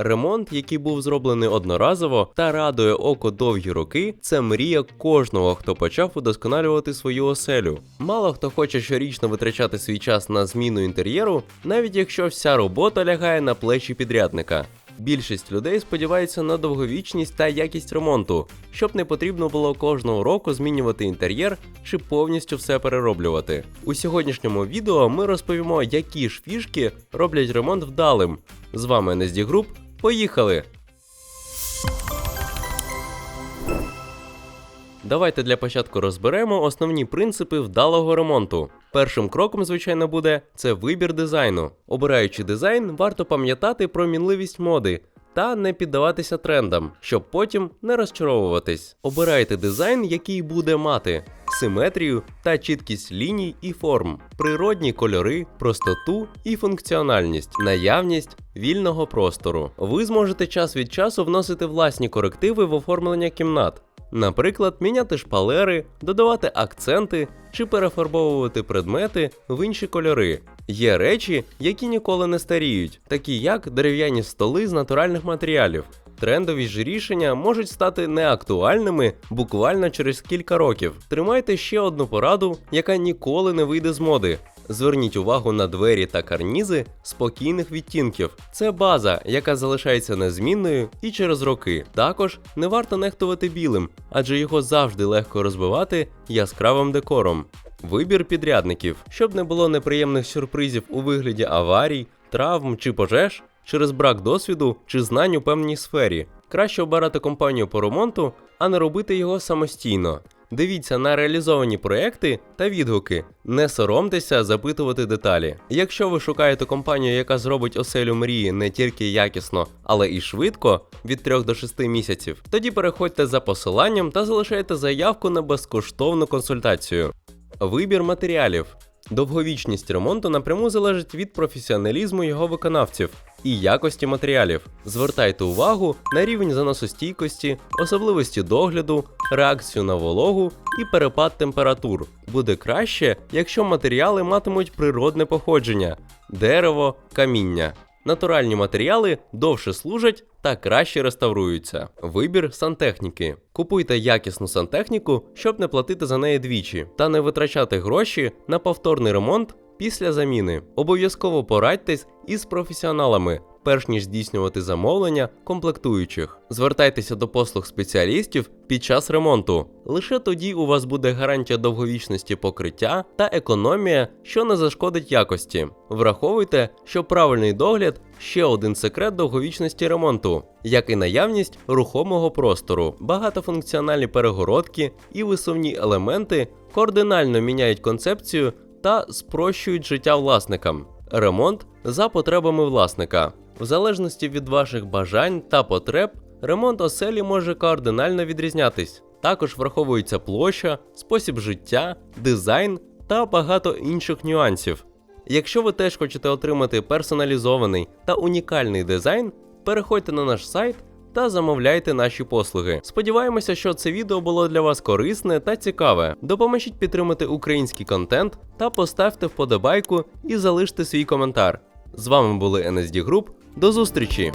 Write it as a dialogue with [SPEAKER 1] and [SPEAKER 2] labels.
[SPEAKER 1] Ремонт, який був зроблений одноразово та радує око довгі роки, це мрія кожного, хто почав удосконалювати свою оселю. Мало хто хоче щорічно витрачати свій час на зміну інтер'єру, навіть якщо вся робота лягає на плечі підрядника. Більшість людей сподівається на довговічність та якість ремонту, щоб не потрібно було кожного року змінювати інтер'єр чи повністю все перероблювати. У сьогоднішньому відео ми розповімо, які ж фішки роблять ремонт вдалим. З вами Group. Поїхали! Давайте для початку розберемо основні принципи вдалого ремонту. Першим кроком, звичайно, буде це вибір дизайну. Обираючи дизайн, варто пам'ятати про мінливість моди та не піддаватися трендам, щоб потім не розчаровуватись. Обирайте дизайн, який буде мати симетрію та чіткість ліній і форм, природні кольори, простоту і функціональність, наявність вільного простору. Ви зможете час від часу вносити власні корективи в оформлення кімнат. Наприклад, міняти шпалери, додавати акценти чи перефарбовувати предмети в інші кольори. Є речі, які ніколи не старіють, такі як дерев'яні столи з натуральних матеріалів. Трендові ж рішення можуть стати неактуальними буквально через кілька років. Тримайте ще одну пораду, яка ніколи не вийде з моди. Зверніть увагу на двері та карнізи спокійних відтінків. Це база, яка залишається незмінною і через роки. Також не варто нехтувати білим, адже його завжди легко розбивати яскравим декором. Вибір підрядників, щоб не було неприємних сюрпризів у вигляді аварій, травм чи пожеж через брак досвіду чи знань у певній сфері. Краще обирати компанію по ремонту, а не робити його самостійно. Дивіться на реалізовані проекти та відгуки. Не соромтеся запитувати деталі. Якщо ви шукаєте компанію, яка зробить оселю мрії не тільки якісно, але і швидко від 3 до 6 місяців, тоді переходьте за посиланням та залишайте заявку на безкоштовну консультацію. Вибір матеріалів. Довговічність ремонту напряму залежить від професіоналізму його виконавців і якості матеріалів. Звертайте увагу на рівень заносостійкості, особливості догляду, реакцію на вологу і перепад температур. Буде краще, якщо матеріали матимуть природне походження дерево, каміння. Натуральні матеріали довше служать та краще реставруються. Вибір сантехніки. Купуйте якісну сантехніку, щоб не платити за неї двічі, та не витрачати гроші на повторний ремонт після заміни. Обов'язково порадьтесь із професіоналами, перш ніж здійснювати замовлення комплектуючих. Звертайтеся до послуг спеціалістів під час ремонту. Лише тоді у вас буде гарантія довговічності покриття та економія, що не зашкодить якості. Враховуйте, що правильний догляд ще один секрет довговічності ремонту, як і наявність рухомого простору, багатофункціональні перегородки і висувні елементи кардинально міняють концепцію та спрощують життя власникам. Ремонт за потребами власника. В залежності від ваших бажань та потреб, ремонт оселі може кардинально відрізнятись. Також враховується площа, спосіб життя, дизайн та багато інших нюансів. Якщо ви теж хочете отримати персоналізований та унікальний дизайн, переходьте на наш сайт та замовляйте наші послуги. Сподіваємося, що це відео було для вас корисне та цікаве. Допоможіть підтримати український контент та поставте вподобайку і залиште свій коментар. З вами були NSD Group. До зустрічі!